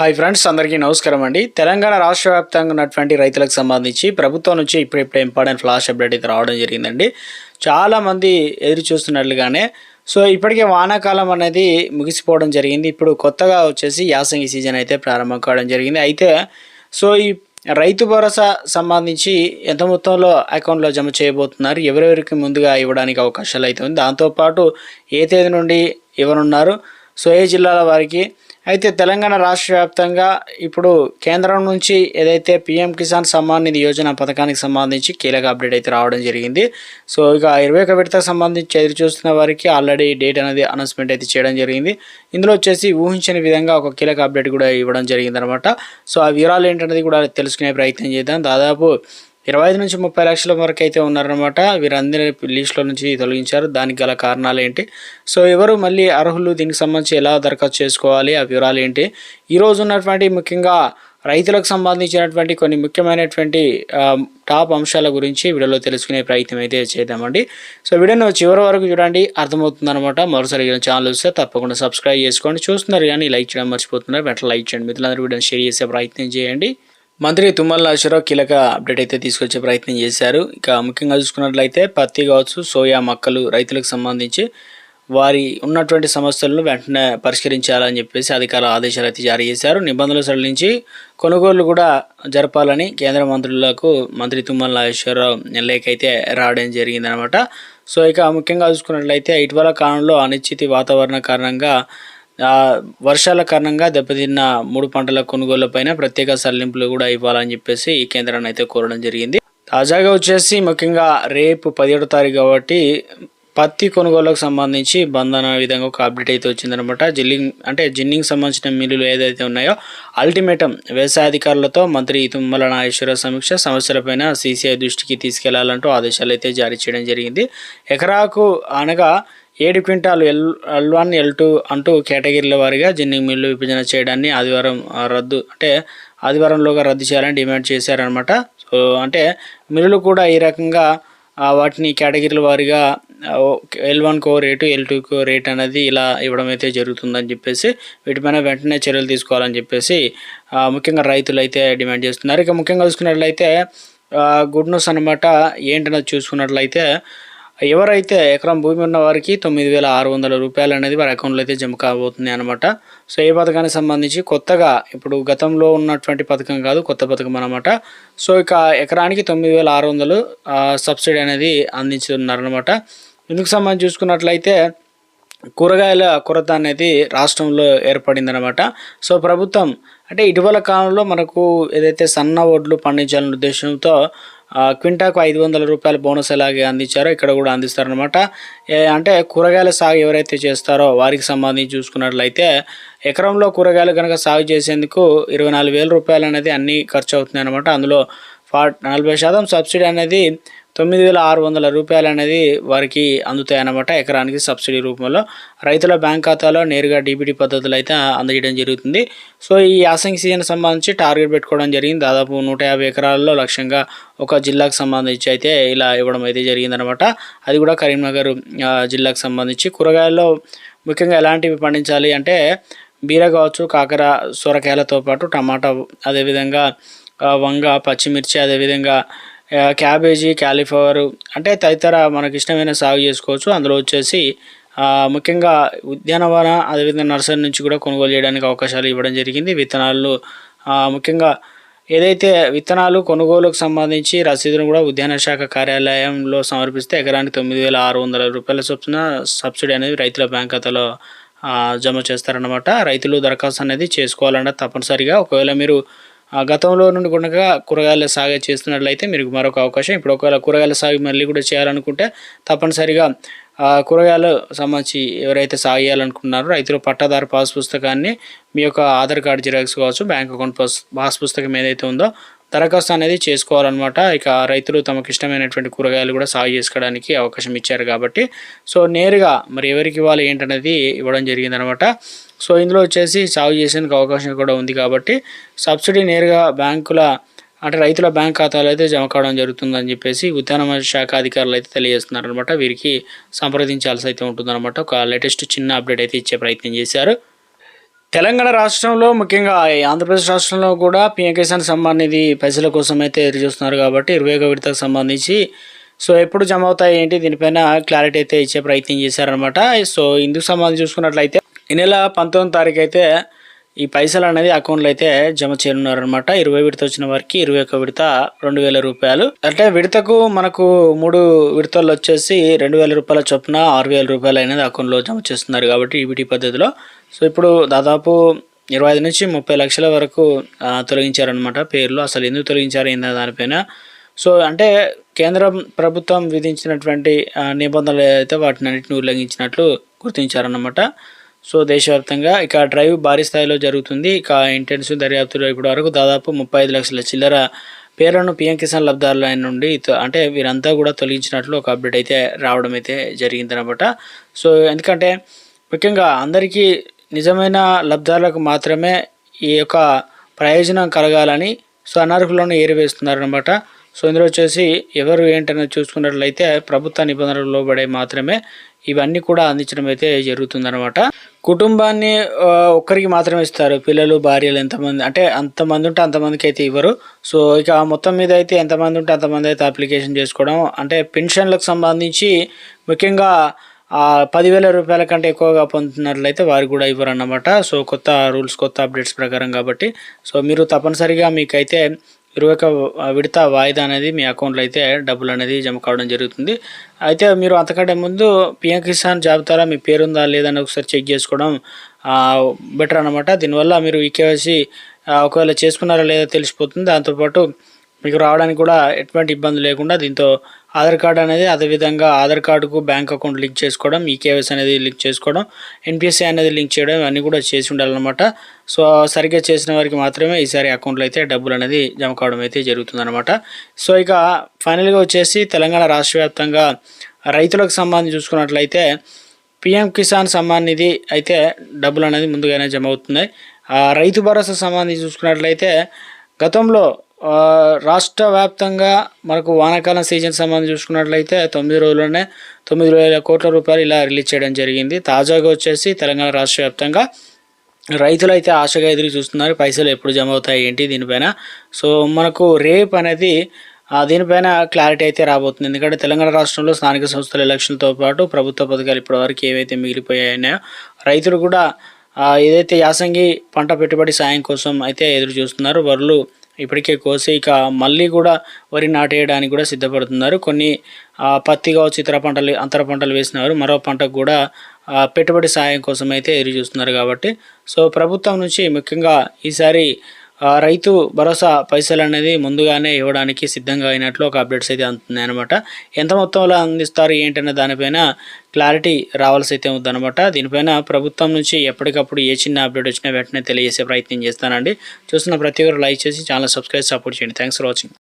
Hi friends అందరికీ నమస్కారం అండి. తెలంగాణ రాష్ట్ర వ్యాప్తంగా ఉన్నటువంటి రైతులకు సంబంధించి ప్రభుత్వం నుంచి ఇప్పుడిప్పుడే ఇంపార్టెంట్ ఫ్లాష్ అప్డేట్ అయితే రావడం జరిగిందండి. చాలామంది ఎదురు చూస్తున్నట్లుగానే సో ఇప్పటికే వానాకాలం అనేది ముగిసిపోవడం జరిగింది. ఇప్పుడు కొత్తగా వచ్చేసి యాసంగి సీజన్ అయితే ప్రారంభం కావడం జరిగింది. అయితే సో ఈ రైతు భరోసా సంబంధించి ఎంత మొత్తంలో అకౌంట్లో జమ చేయబోతున్నారు? ఎవరెవరికి ముందుగా ఇవ్వడానికి అవకాశాలు అయితే ఉంది? దాంతోపాటు ఏ తేదీ నుండి ఎవరున్నారు? సో ఏ జిల్లాల వారికి అయితే తెలంగాణ రాష్ట్ర వ్యాప్తంగా ఇప్పుడు కేంద్రం నుంచి ఏదైతే పిఎం కిసాన్ సమ్మాన్ నిధి యోజన పథకానికి సంబంధించి కీలక అప్డేట్ అయితే రావడం జరిగింది. సో ఇక ఇరవై ఒక విడతకు సంబంధించి ఎదురు చూస్తున్న వారికి ఆల్రెడీ డేట్ అనేది అనౌన్స్మెంట్ అయితే చేయడం జరిగింది. ఇందులో వచ్చేసి ఊహించని విధంగా ఒక కీలక అప్డేట్ కూడా ఇవ్వడం జరిగింది అనమాట సో ఆ వివరాలు ఏంటనేది కూడా తెలుసుకునే ప్రయత్నం చేద్దాం. దాదాపు ఇరవై ఐదు నుంచి ముప్పై లక్షల వరకు అయితే ఉన్నారనమాట వీరందరి లిస్టులో నుంచి తొలగించారు. దానికి గల కారణాలు ఏంటి? సో ఎవరు మళ్ళీ అర్హులు? దీనికి సంబంధించి ఎలా దరఖాస్తు చేసుకోవాలి? ఆ వివరాలు ఏంటి? ఈరోజు ఉన్నటువంటి ముఖ్యంగా రైతులకు సంబంధించినటువంటి కొన్ని ముఖ్యమైనటువంటి టాప్ అంశాల గురించి వీడియోలో తెలుసుకునే ప్రయత్నం అయితే చేద్దామండి. సో వీడియోను చివరి వరకు చూడండి. అర్థమవుతుందనమాట మరోసారి ఛానల్ వస్తే తప్పకుండా సబ్స్క్రైబ్ చేసుకోండి. చూస్తున్నారు కానీ లైక్ చేయడం మర్చిపోతున్నారు. వెంటనే లైక్ చేయండి. మిత్రులందరూ వీడియోని షేర్ చేసే ప్రయత్నం చేయండి. మంత్రి తుమ్మల నాగేశ్వరరావు కీలక అప్డేట్ అయితే తీసుకొచ్చే ప్రయత్నం చేశారు. ఇక ముఖ్యంగా చూసుకున్నట్లయితే పత్తి కావచ్చు సోయా మొక్కలు రైతులకు సంబంధించి వారి ఉన్నటువంటి సమస్యలను వెంటనే పరిష్కరించాలని చెప్పేసి అధికారుల ఆదేశాలు అయితే జారీ చేశారు. నిబంధనలు సడలించి కొనుగోళ్ళు కూడా జరపాలని కేంద్ర మంత్రులకు మంత్రి తుమ్మల నాగేశ్వరరావు లేఖ అయితే రావడం జరిగిందనమాట. సో ఇక ముఖ్యంగా చూసుకున్నట్లయితే ఇటీవల కాలంలో అనిశ్చితి వాతావరణ కారణంగా వర్షాల కారణంగా దెబ్బతిన్న మూడు పంటల కొనుగోళ్ళపైన ప్రత్యేక సడలింపులు కూడా ఇవ్వాలని చెప్పేసి ఈ కేంద్రాన్ని అయితే కోరడం జరిగింది. తాజాగా వచ్చేసి ముఖ్యంగా రేపు పదిహేడో తారీఖు కాబట్టి పత్తి కొనుగోలుకు సంబంధించి బంద్ అనే విధంగా ఒక అప్డేట్ అయితే వచ్చిందనమాట జిల్లింగ్ అంటే జిన్నింగ్ సంబంధించిన మిల్లులు ఏదైతే ఉన్నాయో అల్టిమేటం వ్యవసాయ అధికారులతో మంత్రి తుమ్మల నాగేశ్వర సమీక్ష సమస్యలపైన సీసీఐ దృష్టికి తీసుకెళ్ళాలంటూ ఆదేశాలు అయితే జారీ చేయడం జరిగింది. ఎకరాకు అనగా ఏడు quintal L L one L two అంటూ కేటగిరీల వారీగా జిన్నింగ్ మిల్లు విభజన చేయడాన్ని ఆదివారం రద్దు అంటే ఆదివారంలోగా రద్దు చేయాలని డిమాండ్ చేశారనమాట సో అంటే మిల్లులు కూడా ఈ రకంగా వాటిని కేటగిరీల వారీగా ఎల్ వన్ కో రేటు ఎల్ టూకో రేట్ అనేది ఇలా ఇవ్వడం అయితే జరుగుతుందని చెప్పేసి వీటిపైన వెంటనే చర్యలు తీసుకోవాలని చెప్పేసి ముఖ్యంగా రైతులు అయితే డిమాండ్ చేస్తున్నారు. ఇక ముఖ్యంగా చూసుకున్నట్లయితే గుడ్ న్యూస్ అనమాట ఏంటన్నది చూసుకున్నట్లయితే ఎవరైతే ఎకరం భూమి ఉన్న వారికి తొమ్మిది వేల ఆరు వందల రూపాయలు అనేది వారి అకౌంట్లో అయితే జమ కాబోతుంది అనమాట సో ఈ పథకానికి సంబంధించి కొత్తగా ఇప్పుడు గతంలో ఉన్నటువంటి పథకం కాదు కొత్త పథకం అనమాట సో ఇక ఎకరానికి తొమ్మిది వేల ఆరు వందలు సబ్సిడీ అనేది అందించుతున్నారనమాట ఇందుకు సంబంధించి చూసుకున్నట్లయితే కూరగాయల కొరత అనేది రాష్ట్రంలో ఏర్పడింది అనమాట సో ప్రభుత్వం అంటే ఇటీవల కాలంలో మనకు ఏదైతే సన్న వడ్లు పండించాలనే ఉద్దేశంతో క్వింటాకు ఐదు వందల రూపాయల బోనస్ ఎలాగే అందించారో ఇక్కడ కూడా అందిస్తారనమాట ఏ- అంటే కూరగాయల సాగు ఎవరైతే చేస్తారో వారికి సంబంధించి చూసుకున్నట్లయితే ఎకరంలో కూరగాయలు కనుక సాగు చేసేందుకు ఇరవై నాలుగు వేల రూపాయలు అనేది అన్నీ ఖర్చు అవుతుంది అనమాట అందులో ఫార్ నలభై శాతం సబ్సిడీ అనేది తొమ్మిది వేల ఆరు వందల రూపాయలు అనేది వారికి అందుతాయి అన్నమాట ఎకరానికి సబ్సిడీ రూపంలో. రైతుల బ్యాంక్ ఖాతాలో నేరుగా డీబీటీ పద్ధతులు అయితే అందజేయడం జరుగుతుంది. సో ఈ యాసంగి సీజన్ సంబంధించి టార్గెట్ పెట్టుకోవడం జరిగింది. దాదాపు నూట యాభై ఎకరాల్లో లక్ష్యంగా ఒక జిల్లాకు సంబంధించి అయితే ఇలా ఇవ్వడం అయితే జరిగిందనమాట అది కూడా కరీంనగర్ జిల్లాకు సంబంధించి. కూరగాయల్లో ముఖ్యంగా ఎలాంటివి పండించాలి అంటే బీర కావచ్చు కాకర సొరకాయలతో పాటు టమాటా అదేవిధంగా వంగ పచ్చిమిర్చి అదేవిధంగా క్యాబేజీ క్యాలీఫ్లవర్ అంటే తదితర మనకి ఇష్టమైన సాగు చేసుకోవచ్చు. అందులో వచ్చేసి ముఖ్యంగా ఉద్యానవన అదేవిధంగా నర్సరీ నుంచి కూడా కొనుగోలు చేయడానికి అవకాశాలు ఇవ్వడం జరిగింది. విత్తనాలు ముఖ్యంగా ఏదైతే విత్తనాలు కొనుగోలుకు సంబంధించి రసీదును కూడా ఉద్యాన శాఖ కార్యాలయంలో సమర్పిస్తే ఎకరానికి తొమ్మిది వేల ఆరు వందల రూపాయల చొప్పున సబ్సిడీ అనేది రైతుల బ్యాంక్ ఖాతాలో జమ చేస్తారనమాట రైతులు దరఖాస్తు అనేది చేసుకోవాలన్న తప్పనిసరిగా. ఒకవేళ మీరు గతంలో నుండి కూడా కూరగాయల సాగు చేస్తున్నట్లయితే మీరు మరొక అవకాశం. ఇప్పుడు ఒకవేళ కూరగాయల సాగు మళ్ళీ కూడా చేయాలనుకుంటే తప్పనిసరిగా కూరగాయల కూరగాయలు సంబంధించి ఎవరైతే సాగు చేయాలనుకుంటున్నారో రైతులు పట్టాదారు పాస్ పుస్తకాన్ని మీ యొక్క ఆధార్ కార్డు జిరాక్స్ కావచ్చు బ్యాంక్ అకౌంట్ పాస్ పాస్ పుస్తకం ఏదైతే ఉందో దరఖాస్తు అనేది చేసుకోవాలన్నమాట. ఇక రైతులు తమకు ఇష్టమైనటువంటి కూరగాయలు కూడా సాగు చేసుకోవడానికి అవకాశం ఇచ్చారు కాబట్టి. సో నేరుగా మరి ఎవరికి ఇవ్వాలి ఏంటనేది ఇవ్వడం జరిగిందనమాట సో ఇందులో వచ్చేసి సాగు చేసేందుకు అవకాశం కూడా ఉంది కాబట్టి సబ్సిడీ నేరుగా బ్యాంకుల అంటే రైతుల బ్యాంక్ ఖాతాలో అయితే జమ కావడం జరుగుతుందని చెప్పేసి ఉద్యాన శాఖ అధికారులు అయితే తెలియజేస్తున్నారు అనమాట వీరికి సంప్రదించాల్సి అయితే ఉంటుందన్నమాట. ఒక లేటెస్ట్ చిన్న అప్డేట్ అయితే ఇచ్చే ప్రయత్నం చేశారు. తెలంగాణ రాష్ట్రంలో ముఖ్యంగా ఆంధ్రప్రదేశ్ రాష్ట్రంలో కూడా పిఎం కిసాన్ సమ్మాన్ నిధి పైసల కోసం అయితే ఎదురు చూస్తున్నారు కాబట్టి ఇరవై ఒక విడతకు సంబంధించి. సో ఎప్పుడు జమ అవుతాయి ఏంటి దీనిపైన క్లారిటీ అయితే ఇచ్చే ప్రయత్నం చేశారనమాట సో ఇందుకు సంబంధించి చూసుకున్నట్లయితే ఈ నెల పంతొమ్మిది తారీఖు అయితే ఈ పైసలు అనేది అకౌంట్లో అయితే జమ చేయనున్నారనమాట ఇరవై విడత వచ్చిన వారికి ఇరవై ఒక విడత రెండు వేల రూపాయలు. అంటే విడతకు మనకు మూడు విడతలు వచ్చేసి రెండు వేల రూపాయల చొప్పున ఆరు వేల రూపాయలు అనేది అకౌంట్లో జమ చేస్తున్నారు కాబట్టి ఈబీటీ పద్ధతిలో. సో ఇప్పుడు దాదాపు ఇరవై ఐదు నుంచి ముప్పై లక్షల వరకు తొలగించారనమాట పేర్లు. అసలు ఎందుకు తొలగించారు? ఏందా దానిపైన. సో అంటే కేంద్ర ప్రభుత్వం విధించినటువంటి నిబంధనలు అయితే వాటిని అన్నింటిని ఉల్లంఘించినట్లు గుర్తించారన్నమాట. సో దేశవ్యాప్తంగా ఇక డ్రైవ్ భారీ స్థాయిలో జరుగుతుంది. ఇక ఇంటెన్స్ దర్యాప్తులో ఇప్పటి వరకు దాదాపు ముప్పై ఐదు లక్షల చిల్లర పేర్లను పిఎం కిసాన్ లబ్ధారుల నుండి అంటే వీరంతా కూడా తొలగించినట్లు ఒక అప్డేట్ అయితే రావడం అయితే జరిగిందనమాట సో ఎందుకంటే ముఖ్యంగా అందరికీ నిజమైన లబ్ధారులకు మాత్రమే ఈ యొక్క ప్రయోజనం కలగాలని సో అనర్హులను ఏరివేస్తున్నారనమాట సో ఇందులో వచ్చేసి ఎవరు ఏంటనేది చూసుకున్నట్లయితే ప్రభుత్వ నిబంధనలు లోబడే మాత్రమే ఇవన్నీ కూడా అందించడం అయితే జరుగుతుందనమాట కుటుంబాన్ని ఒక్కరికి మాత్రమే ఇస్తారు. పిల్లలు భార్యలు ఎంతమంది అంటే అంతమంది ఉంటే అంతమందికి అయితే ఇవ్వరు. సో ఇక మొత్తం మీద అయితే ఎంతమంది ఉంటే అంతమంది అయితే అప్లికేషన్ చేసుకోవడం. అంటే పెన్షన్లకు సంబంధించి ముఖ్యంగా పదివేల రూపాయల కంటే ఎక్కువగా పొందుతున్నట్లయితే వారు కూడా ఇవ్వరు అన్నమాట సో కొత్త రూల్స్ కొత్త అప్డేట్స్ ప్రకారం కాబట్టి. సో మీరు తప్పనిసరిగా మీకైతే ఇరవై ఒక విడత వాయిదా అనేది మీ అకౌంట్లో అయితే డబ్బులు అనేది జమ కావడం జరుగుతుంది. అయితే మీరు అంతకంటే ముందు పిఎం కిసాన్ జాబితాలో మీ పేరు ఉందా లేదని ఒకసారి చెక్ చేసుకోవడం బెటర్ అనమాట దీనివల్ల మీరు ఈ కేవైసీ ఒకవేళ చేసుకున్నారా లేదా తెలిసిపోతుంది. దాంతోపాటు మీకు రావడానికి కూడా ఎటువంటి ఇబ్బంది లేకుండా దీంతో ఆధార్ కార్డు అనేది అదేవిధంగా ఆధార్ కార్డుకు బ్యాంక్ అకౌంట్ లింక్ చేసుకోవడం ఈకేవైసీ అనేది లింక్ చేసుకోవడం ఎన్పిఎస్ఐ అనేది లింక్ చేయడం ఇవన్నీ కూడా చేసి ఉండాలన్నమాట. సో సరిగ్గా చేసిన వారికి మాత్రమే ఈసారి అకౌంట్లో అయితే డబ్బులు అనేది జమ కావడం అయితే జరుగుతుందన్నమాట. సో ఇక ఫైనల్గా వచ్చేసి తెలంగాణ రాష్ట్ర వ్యాప్తంగా రైతులకు సంబంధించి చూసుకున్నట్లయితే పిఎం కిసాన్ సమ్మాన్ నిధి అయితే డబ్బులు అనేది ముందుగానే జమ అవుతున్నాయి. ఆ రైతు భరోసా సంబంధించి చూసుకున్నట్లయితే గతంలో రాష్ట్ర వ్యాప్తంగా మనకు వానాకాలం సీజన్ సంబంధించి చూసుకున్నట్లయితే తొమ్మిది రోజుల్లోనే తొమ్మిది వేల కోట్ల రూపాయలు ఇలా రిలీజ్ చేయడం జరిగింది. తాజాగా వచ్చేసి తెలంగాణ రాష్ట్ర వ్యాప్తంగా రైతులు అయితే ఆశగా ఎదురు చూస్తున్నారు. పైసలు ఎప్పుడు జమ అవుతాయి ఏంటి దీనిపైన? సో మనకు రేప్ అనేది దీనిపైన క్లారిటీ అయితే రాబోతుంది. ఎందుకంటే తెలంగాణ రాష్ట్రంలో స్థానిక సంస్థల ఎలక్షన్లతో పాటు ప్రభుత్వ పథకాలు ఇప్పటివరకు ఏవైతే మిగిలిపోయాయో రైతులు కూడా ఏదైతే యాసంగి పంట పెట్టుబడి సాయం కోసం అయితే ఎదురు చూస్తున్నారు. వరలు ఇప్పటికే కోసి ఇక మళ్ళీ కూడా వరి నాటేయడానికి కూడా సిద్ధపడుతున్నారు. కొన్ని పత్తి కావచ్చు ఇతర పంటలు అంతర పంటలు వేసినారు. మరో పంటకు కూడా పెట్టుబడి సాయం కోసం అయితే ఎదురు చూస్తున్నారు కాబట్టి. సో ప్రభుత్వం నుంచి ముఖ్యంగా ఈసారి రైతు భరోసా పైసలు అనేది ముందుగానే ఇవ్వడానికి సిద్ధంగా అయినట్లు ఒక అప్డేట్స్ అయితే అందుతున్నాయి అనమాట ఎంత మొత్తంలో అందిస్తారు ఏంటనే దానిపైన క్లారిటీ రావాల్సి అయితే ఉందన్నమాట. దీనిపైన ప్రభుత్వం నుంచి ఎప్పటికప్పుడు ఏ చిన్న అప్డేట్ వచ్చినా వెంటనే తెలియజేసే ప్రయత్నం చేస్తానండి. చూస్తున్న ప్రతి ఒక్కరు లైక్ చేసి ఛానల్ సబ్స్క్రైబ్ సపోర్ట్ చేయండి. Thanks for watching